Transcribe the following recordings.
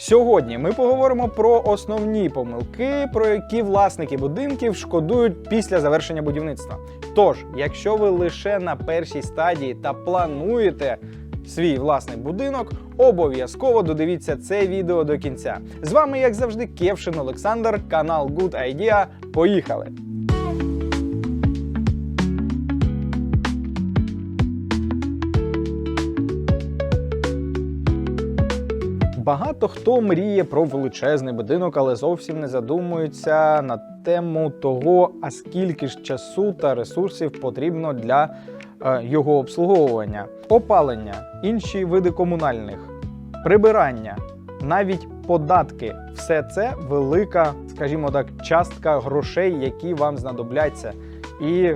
Сьогодні ми поговоримо про основні помилки, про які власники будинків шкодують після завершення будівництва. Тож, якщо ви лише на першій стадії та плануєте свій власний будинок, обов'язково додивіться це відео до кінця. З вами, як завжди, Кевшин Олександр, канал Good Idea. Поїхали! Багато хто мріє про величезний будинок, але зовсім не задумується на тему того, а скільки ж часу та ресурсів потрібно для е, його обслуговування, опалення, інші види комунальних, прибирання, навіть податки все це велика, скажімо так, частка грошей, які вам знадобляться. І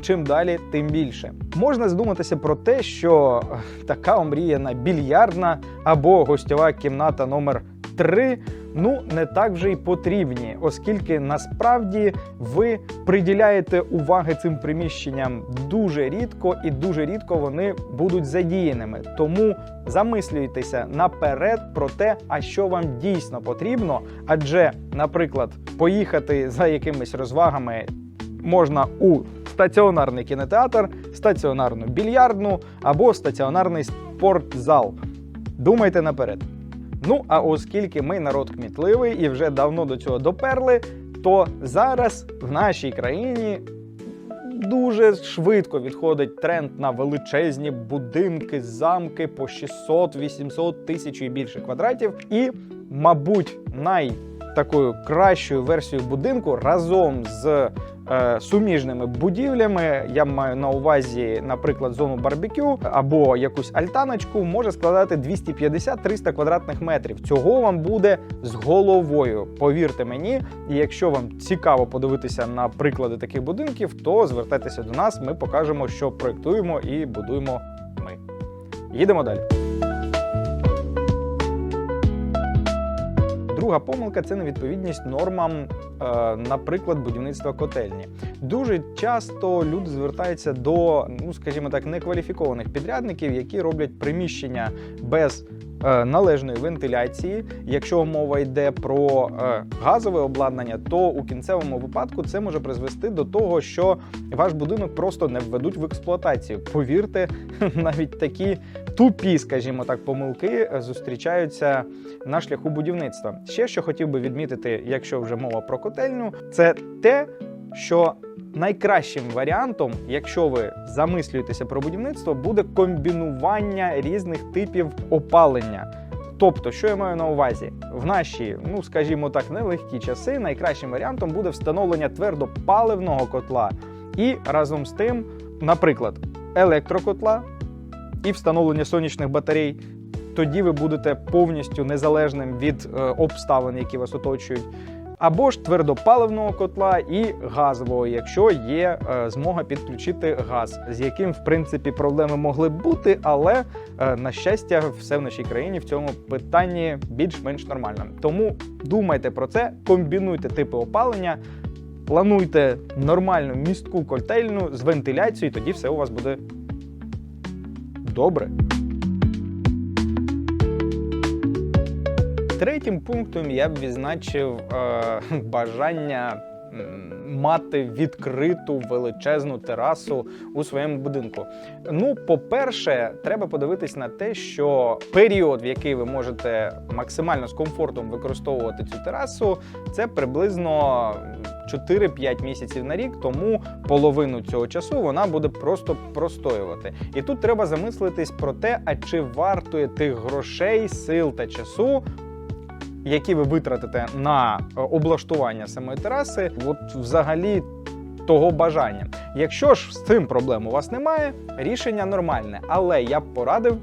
чим далі, тим більше. Можна задуматися про те, що е, така омріяна більярдна або гостьова кімната номер 3 ну не так вже й потрібні, оскільки насправді ви приділяєте уваги цим приміщенням дуже рідко і дуже рідко вони будуть задіяними. Тому замислюйтеся наперед про те, а що вам дійсно потрібно. Адже, наприклад, поїхати за якимись розвагами можна у стаціонарний кінотеатр, стаціонарну більярдну або стаціонарний спортзал. Думайте наперед. Ну а оскільки ми народ кмітливий і вже давно до цього доперли, то зараз в нашій країні дуже швидко відходить тренд на величезні будинки, замки по 600, 800 тисяч і більше квадратів. І, мабуть, най такою кращою версією будинку разом з е, суміжними будівлями. Я маю на увазі, наприклад, зону барбекю або якусь альтаночку, може складати 250-300 квадратних метрів. Цього вам буде з головою. Повірте мені, і якщо вам цікаво подивитися на приклади таких будинків, то звертайтеся до нас. Ми покажемо, що проектуємо і будуємо ми. Їдемо далі. Друга помилка це невідповідність нормам, е, наприклад, будівництва котельні. Дуже часто люди звертаються до, ну скажімо так, некваліфікованих підрядників, які роблять приміщення без е, належної вентиляції. Якщо мова йде про е, газове обладнання, то у кінцевому випадку це може призвести до того, що ваш будинок просто не введуть в експлуатацію. Повірте, навіть такі тупі, скажімо так, помилки зустрічаються на шляху будівництва. Ще що хотів би відмітити, якщо вже мова про котельню, це те, що найкращим варіантом, якщо ви замислюєтеся про будівництво, буде комбінування різних типів опалення. Тобто, що я маю на увазі, в наші, ну скажімо так, нелегкі часи найкращим варіантом буде встановлення твердопаливного котла і разом з тим, наприклад, електрокотла і встановлення сонячних батарей. Тоді ви будете повністю незалежним від е, обставин, які вас оточують. Або ж твердопаливного котла і газового, якщо є е, змога підключити газ, з яким в принципі проблеми могли б бути, але е, на щастя, все в нашій країні в цьому питанні більш-менш нормально. Тому думайте про це, комбінуйте типи опалення, плануйте нормальну містку котельну з вентиляцією, тоді все у вас буде добре. Третім пунктом я б відзначив е, бажання мати відкриту величезну терасу у своєму будинку. Ну, по-перше, треба подивитись на те, що період, в який ви можете максимально з комфортом використовувати цю терасу, це приблизно 4-5 місяців на рік, тому половину цього часу вона буде просто простоювати. І тут треба замислитись про те, а чи вартує тих грошей, сил та часу які ви витратите на е, облаштування самої тераси, от взагалі того бажання. Якщо ж з цим проблем у вас немає, рішення нормальне, але я б порадив.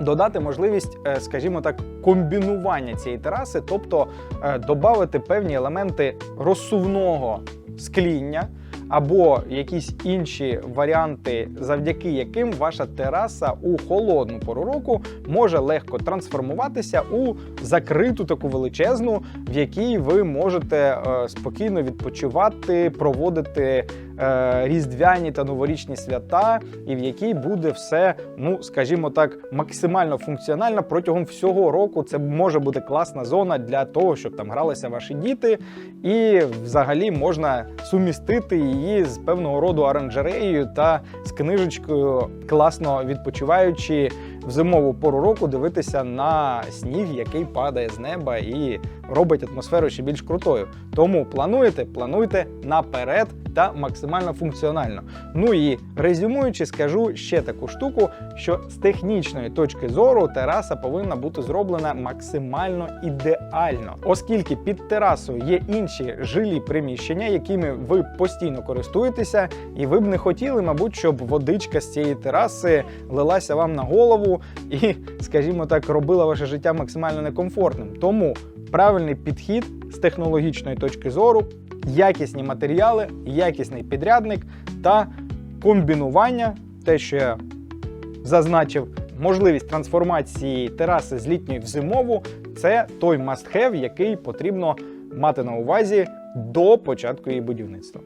Додати можливість, е, скажімо так, комбінування цієї тераси, тобто е, додати певні елементи розсувного скління або якісь інші варіанти, завдяки яким ваша тераса у холодну пору року може легко трансформуватися у закриту таку величезну, в якій ви можете е, спокійно відпочивати, проводити різдвяні та новорічні свята, і в якій буде все, ну скажімо так, максимально функціонально протягом всього року. Це може бути класна зона для того, щоб там гралися ваші діти, і взагалі можна сумістити її з певного роду оранжереєю та з книжечкою, класно відпочиваючи в зимову пору року, дивитися на сніг, який падає з неба і робить атмосферу ще більш крутою. Тому плануєте, плануйте наперед та максимально функціонально. Ну і резюмуючи, скажу ще таку штуку, що з технічної точки зору тераса повинна бути зроблена максимально ідеально, оскільки під терасою є інші жилі приміщення, якими ви постійно користуєтеся, і ви б не хотіли, мабуть, щоб водичка з цієї тераси лилася вам на голову і, скажімо так, робила ваше життя максимально некомфортним. Тому правильний підхід з технологічної точки зору, якісні матеріали, якісний підрядник та комбінування, те, що я зазначив, можливість трансформації тераси з літньої в зимову це той must-have, який потрібно мати на увазі до початку її будівництва.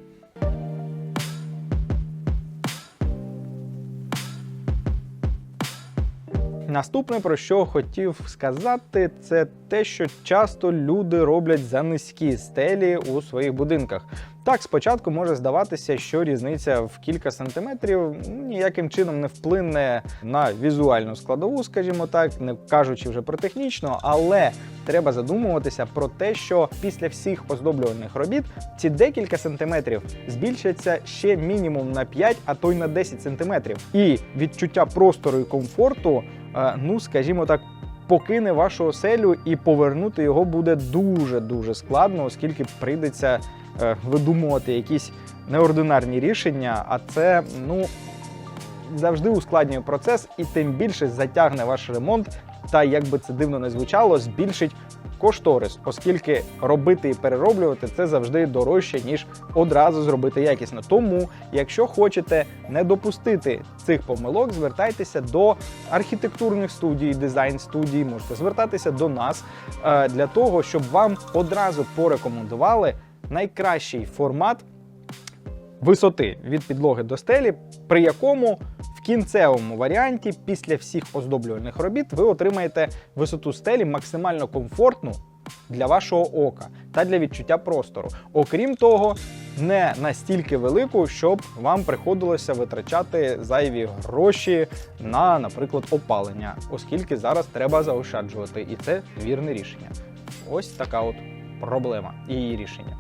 Наступне, про що хотів сказати, це те, що часто люди роблять за низькі стелі у своїх будинках. Так, спочатку може здаватися, що різниця в кілька сантиметрів ніяким чином не вплине на візуальну складову, скажімо так, не кажучи вже про технічну, але треба задумуватися про те, що після всіх оздоблювальних робіт ці декілька сантиметрів збільшаться ще мінімум на 5, а то й на 10 сантиметрів. І відчуття простору і комфорту, ну скажімо так. Покине вашу оселю і повернути його буде дуже дуже складно, оскільки прийдеться е, видумувати якісь неординарні рішення, а це ну завжди ускладнює процес і тим більше затягне ваш ремонт. Та як би це дивно не звучало, збільшить кошторис, оскільки робити і перероблювати це завжди дорожче, ніж одразу зробити якісно. Тому, якщо хочете не допустити цих помилок, звертайтеся до архітектурних студій, дизайн студій, можете звертатися до нас е, для того, щоб вам одразу порекомендували найкращий формат висоти від підлоги до стелі, при якому кінцевому варіанті після всіх оздоблювальних робіт ви отримаєте висоту стелі максимально комфортну для вашого ока та для відчуття простору. Окрім того, не настільки велику, щоб вам приходилося витрачати зайві гроші на, наприклад, опалення, оскільки зараз треба заощаджувати, і це вірне рішення. Ось така от проблема і її рішення.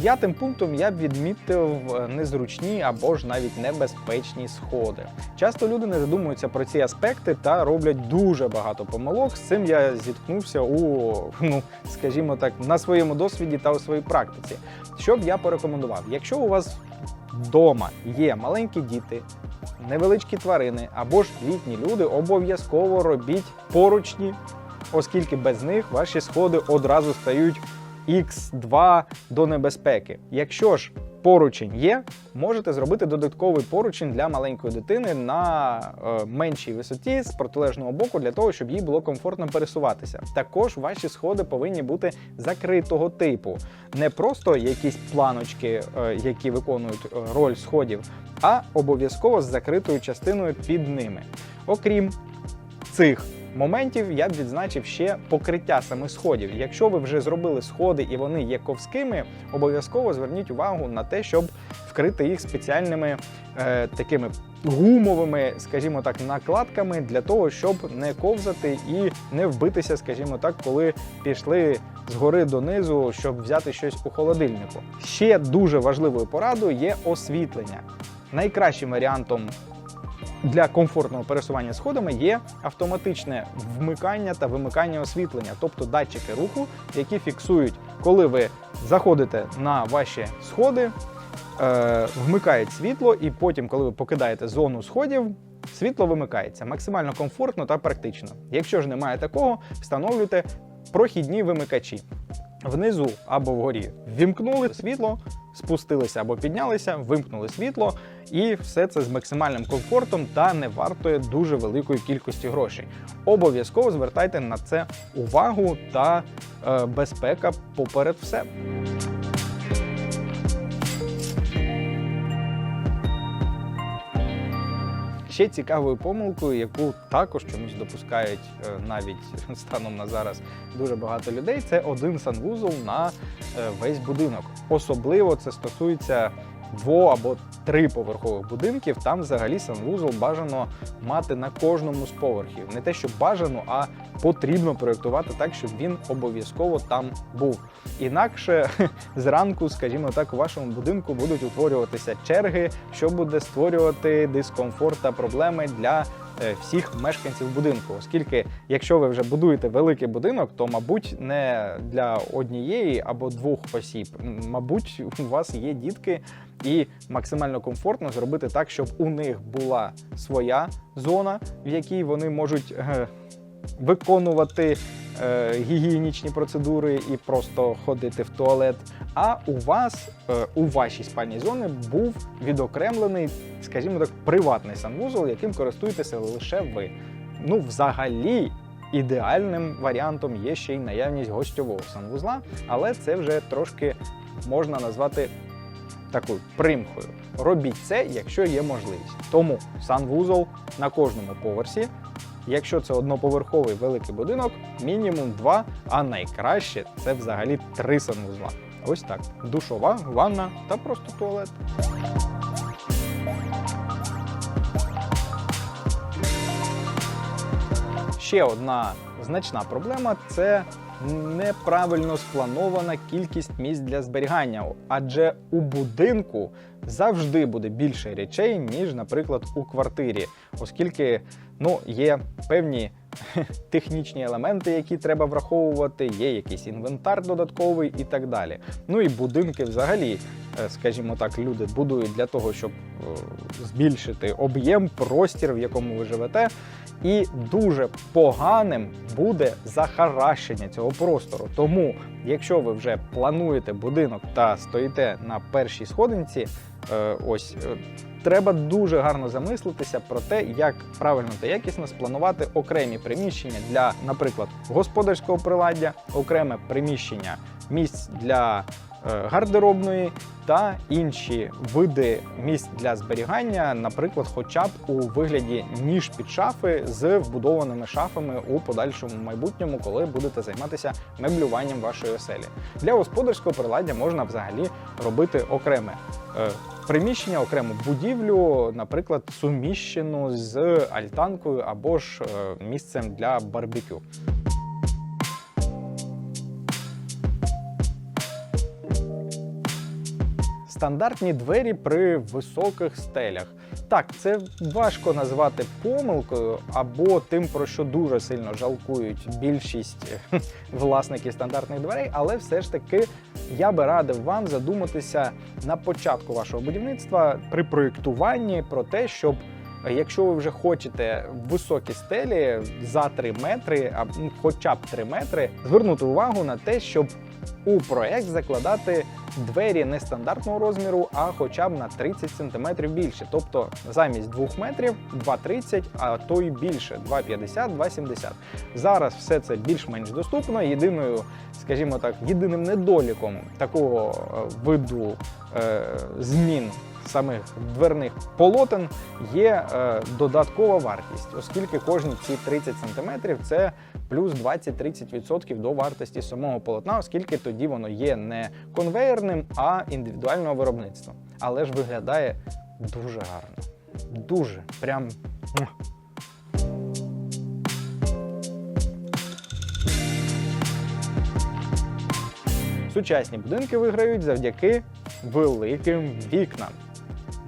П'ятим пунктом я б відмітив е, незручні або ж навіть небезпечні сходи. Часто люди не задумуються про ці аспекти та роблять дуже багато помилок. З цим я зіткнувся у, ну скажімо так, на своєму досвіді та у своїй практиці. Що б я порекомендував? Якщо у вас вдома є маленькі діти, невеличкі тварини або ж літні люди, обов'язково робіть поручні, оскільки без них ваші сходи одразу стають X2 до небезпеки. Якщо ж поручень є, можете зробити додатковий поручень для маленької дитини на е, меншій висоті з протилежного боку, для того, щоб їй було комфортно пересуватися. Також ваші сходи повинні бути закритого типу, не просто якісь планочки, е, які виконують е, роль сходів, а обов'язково з закритою частиною під ними. Окрім цих моментів я б відзначив ще покриття самих сходів. Якщо ви вже зробили сходи і вони є ковськими, обов'язково зверніть увагу на те, щоб вкрити їх спеціальними е, такими гумовими, скажімо так, накладками для того, щоб не ковзати і не вбитися, скажімо так, коли пішли згори донизу, щоб взяти щось у холодильнику. Ще дуже важливою порадою є освітлення. Найкращим варіантом для комфортного пересування сходами є автоматичне вмикання та вимикання освітлення, тобто датчики руху, які фіксують, коли ви заходите на ваші сходи, е, вмикають світло, і потім, коли ви покидаєте зону сходів, світло вимикається максимально комфортно та практично. Якщо ж немає такого, встановлюйте прохідні вимикачі. Внизу або вгорі ввімкнули світло, спустилися або піднялися, вимкнули світло, І все це з максимальним комфортом та не вартує дуже великої кількості грошей. Обов'язково звертайте на це увагу та е, безпека поперед все. Ще цікавою помилкою, яку також чомусь допускають е, навіть станом на зараз дуже багато людей, це один санвузол на е, весь будинок. Особливо це стосується дво або триповерхових будинків. Там взагалі санвузол бажано мати на кожному з поверхів. Не те, що бажано, а потрібно проєктувати так, щоб він обов'язково там був. Інакше зранку, скажімо так, у вашому будинку будуть утворюватися черги, що буде створювати дискомфорт та проблеми для всіх мешканців будинку. Оскільки, якщо ви вже будуєте великий будинок, то мабуть не для однієї або двох осіб. Мабуть, у вас є дітки, і максимально комфортно зробити так, щоб у них була своя зона, в якій вони можуть е, виконувати е, гігієнічні процедури і просто ходити в туалет. А у вас е, у вашій спальній зоні був відокремлений, скажімо так, приватний санвузол, яким користуєтеся лише ви. Ну, взагалі. Ідеальним варіантом є ще й наявність гостьового санвузла, але це вже трошки можна назвати такою примхою. Робіть це, якщо є можливість. Тому санвузол на кожному поверсі. Якщо це одноповерховий великий будинок, мінімум два, а найкраще це взагалі три санвузла. Ось так: душова, ванна та просто туалет. Ще одна значна проблема це неправильно спланована кількість місць для зберігання, адже у будинку завжди буде більше речей, ніж, наприклад, у квартирі, оскільки ну, є певні технічні елементи, які треба враховувати, є якийсь інвентар додатковий і так далі. Ну і будинки взагалі, е, скажімо так, люди будують для того, щоб е, збільшити об'єм, простір, в якому ви живете. І дуже поганим буде захаращення цього простору. Тому, якщо ви вже плануєте будинок та стоїте на першій сходинці, ось е, треба дуже гарно замислитися про те, як правильно та якісно спланувати окремі приміщення для, наприклад, господарського приладдя, окреме приміщення місць для е, гардеробної та інші види місць для зберігання, наприклад, хоча б у вигляді ніж під шафи з вбудованими шафами у подальшому майбутньому, коли будете займатися меблюванням вашої оселі. Для господарського приладдя можна взагалі робити окреме. е, Приміщення, окрему будівлю, наприклад, суміщену з альтанкою або ж е, місцем для барбекю. Стандартні двері при високих стелях. Так, це важко назвати помилкою або тим, про що дуже сильно жалкують більшість е, власників стандартних дверей, але все ж таки я би радив вам задуматися на початку вашого будівництва при проєктуванні про те, щоб е, Якщо ви вже хочете високі стелі за 3 метри, а ну, хоча б 3 метри, звернути увагу на те, щоб у проект закладати двері не стандартного розміру, а хоча б на 30 см більше. Тобто замість 2 метрів 2,30, а то й більше 2,50, 2,70. Зараз все це більш-менш доступно. Єдиною, скажімо так, єдиним недоліком такого е, виду е, змін самих дверних полотен є е, додаткова вартість, оскільки кожні ці 30 см це плюс 20-30% до вартості самого полотна, оскільки тоді воно є не конвейерним, а індивідуального виробництва. Але ж виглядає дуже гарно. Дуже прям. Сучасні будинки виграють завдяки великим вікнам.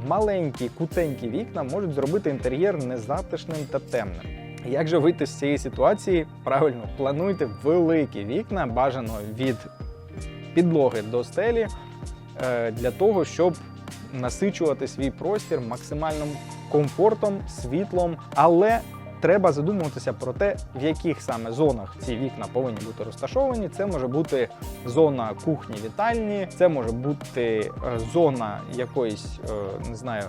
Маленькі кутенькі вікна можуть зробити інтер'єр незатишним та темним. Як же вийти з цієї ситуації? Правильно, плануйте великі вікна, бажано від підлоги до стелі, е, для того, щоб насичувати свій простір максимальним комфортом, світлом, але треба задумуватися про те, в яких саме зонах ці вікна повинні бути розташовані. Це може бути зона кухні вітальні, це може бути е, зона якоїсь, е, не знаю,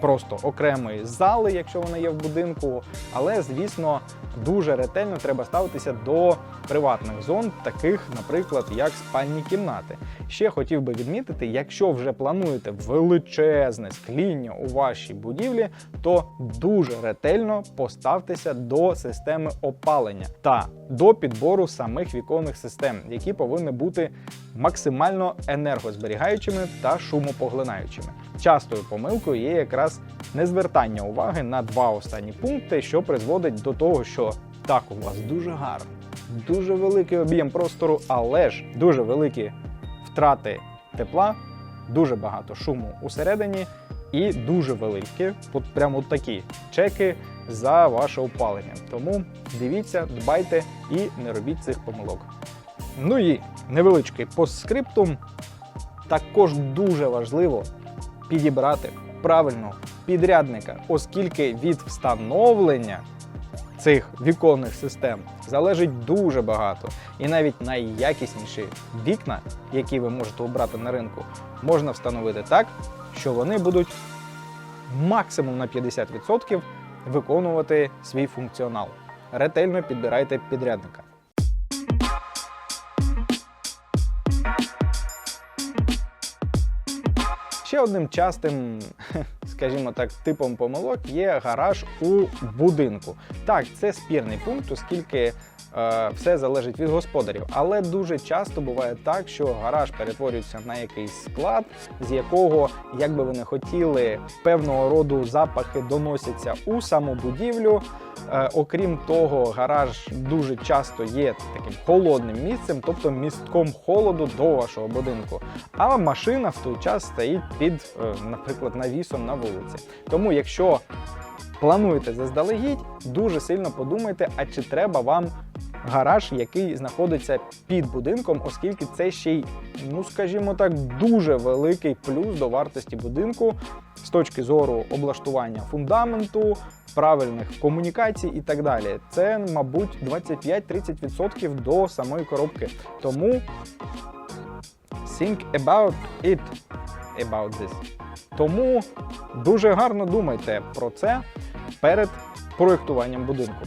просто окремої зали, якщо вона є в будинку. Але, звісно, дуже ретельно треба ставитися до приватних зон, таких, наприклад, як спальні кімнати. Ще хотів би відмітити, якщо вже плануєте величезне скління у вашій будівлі, то дуже ретельно поставтеся до системи опалення та до підбору самих віконних систем, які повинні бути максимально енергозберігаючими та шумопоглинаючими. Частою помилкою є якраз незвертання уваги на два останні пункти, що призводить до того, що так у вас дуже гарно, дуже великий об'єм простору, але ж дуже великі втрати тепла, дуже багато шуму усередині і дуже великі, от прямо такі чеки за ваше опалення. Тому дивіться, дбайте і не робіть цих помилок. Ну і невеличкий постскриптум. Також дуже важливо підібрати правильного підрядника, оскільки від встановлення цих віконних систем залежить дуже багато. І навіть найякісніші вікна, які ви можете обрати на ринку, можна встановити так, що вони будуть максимум на 50% виконувати свій функціонал. Ретельно підбирайте підрядника. Ще одним частим, скажімо так, типом помилок є гараж у будинку. Так, це спірний пункт, оскільки все залежить від господарів. Але дуже часто буває так, що гараж перетворюється на якийсь склад, з якого, як би ви не хотіли, певного роду запахи доносяться у саму будівлю. Е, окрім того, гараж дуже часто є таким холодним місцем, тобто містком холоду до вашого будинку. А машина в той час стоїть під, е, наприклад, навісом на вулиці. Тому, якщо плануєте заздалегідь, дуже сильно подумайте, а чи треба вам гараж, який знаходиться під будинком, оскільки це ще й, ну скажімо так, дуже великий плюс до вартості будинку з точки зору облаштування фундаменту, правильних комунікацій і так далі. Це, мабуть, 25-30% до самої коробки. Тому think about it, about this. Тому дуже гарно думайте про це перед проєктуванням будинку.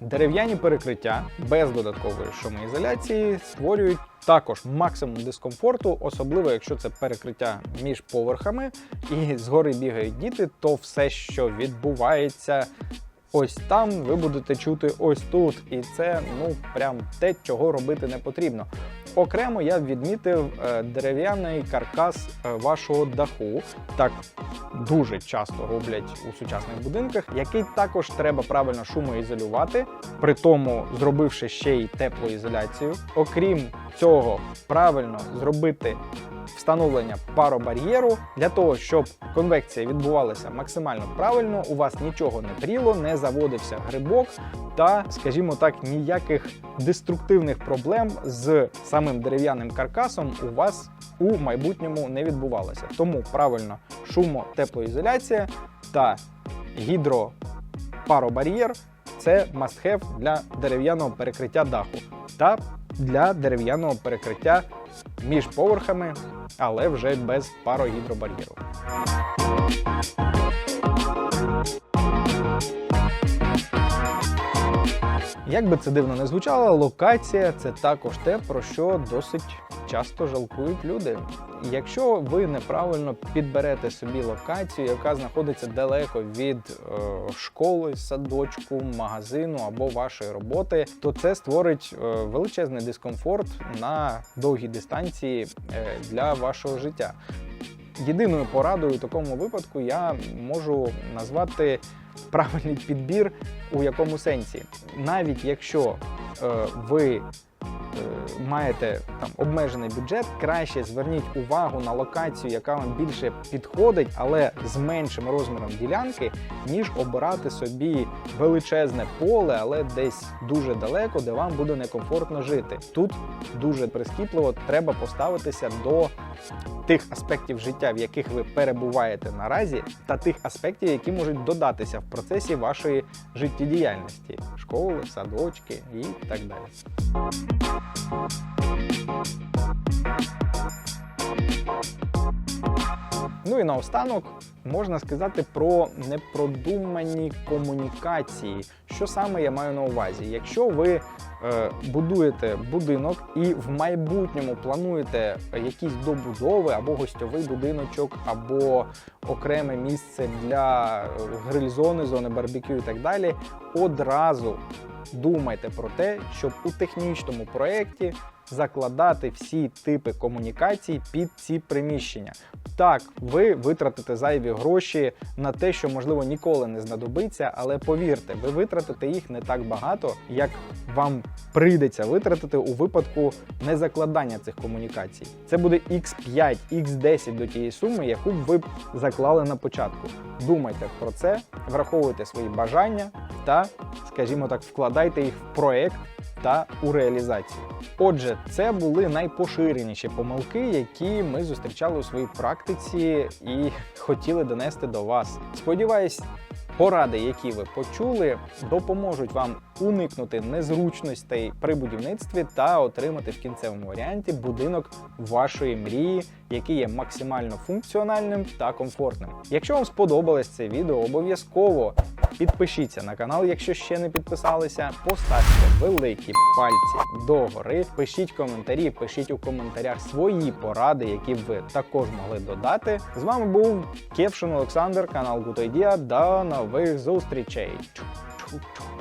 Дерев'яні перекриття без додаткової шумоізоляції створюють також максимум дискомфорту, особливо якщо це перекриття між поверхами і згори бігають діти, то все, що відбувається ось там, ви будете чути ось тут. І це ну прям те, чого робити не потрібно. Окремо я відмітив е, дерев'яний каркас е, вашого даху. Так дуже часто роблять у сучасних будинках, який також треба правильно шумоізолювати, при тому зробивши ще й теплоізоляцію. Окрім цього, правильно зробити встановлення паробар'єру для того, щоб конвекція відбувалася максимально правильно, у вас нічого не пріло, не заводився грибок, та, скажімо так, ніяких деструктивних проблем з самим дерев'яним каркасом у вас у майбутньому не відбувалося. Тому правильно шумо, теплоізоляція та гідропаробар'єр це must-have для дерев'яного перекриття даху та для дерев'яного перекриття між поверхами, але вже без парогідробар'єру. Як би це дивно не звучало, локація це також те, про що досить часто жалкують люди. Якщо ви неправильно підберете собі локацію, яка знаходиться далеко від е, школи, садочку, магазину або вашої роботи, то це створить е, величезний дискомфорт на довгій дистанції е, для вашого життя. Єдиною порадою у такому випадку я можу назвати правильний підбір у якому сенсі. Навіть якщо е, ви маєте там обмежений бюджет, краще зверніть увагу на локацію, яка вам більше підходить, але з меншим розміром ділянки, ніж обирати собі величезне поле, але десь дуже далеко, де вам буде некомфортно жити. Тут дуже прискіпливо треба поставитися до тих аспектів життя, в яких ви перебуваєте наразі, та тих аспектів, які можуть додатися в процесі вашої життєдіяльності школи, садочки і так далі. Thank you Ну і наостанок можна сказати про непродумані комунікації. Що саме я маю на увазі? Якщо ви е, будуєте будинок і в майбутньому плануєте якісь добудови або гостьовий будиночок, або окреме місце для е, гриль-зони, зони барбекю і так далі, одразу думайте про те, щоб у технічному проєкті закладати всі типи комунікацій під ці приміщення. Так, ви витратите зайві гроші на те, що можливо ніколи не знадобиться, але повірте, ви витратите їх не так багато, як вам прийдеться витратити у випадку незакладання цих комунікацій. Це буде x5, x10 до тієї суми, яку б ви б заклали на початку. Думайте про це, враховуйте свої бажання та, скажімо так, вкладайте їх в проект та у реалізацію. Отже, це були найпоширеніші помилки, які ми зустрічали у своїй практиці і хотіли донести до вас. Сподіваюсь, поради, які ви почули, допоможуть вам уникнути незручностей при будівництві та отримати в кінцевому варіанті будинок вашої мрії, який є максимально функціональним та комфортним. Якщо вам сподобалось це відео, обов'язково Підпишіться на канал, якщо ще не підписалися. Поставте великі пальці до гори. Пишіть коментарі, пишіть у коментарях свої поради, які б ви також могли додати. З вами був Кевшин Олександр, канал Гутойдія. До нових зустрічей. Чу -чу -чу.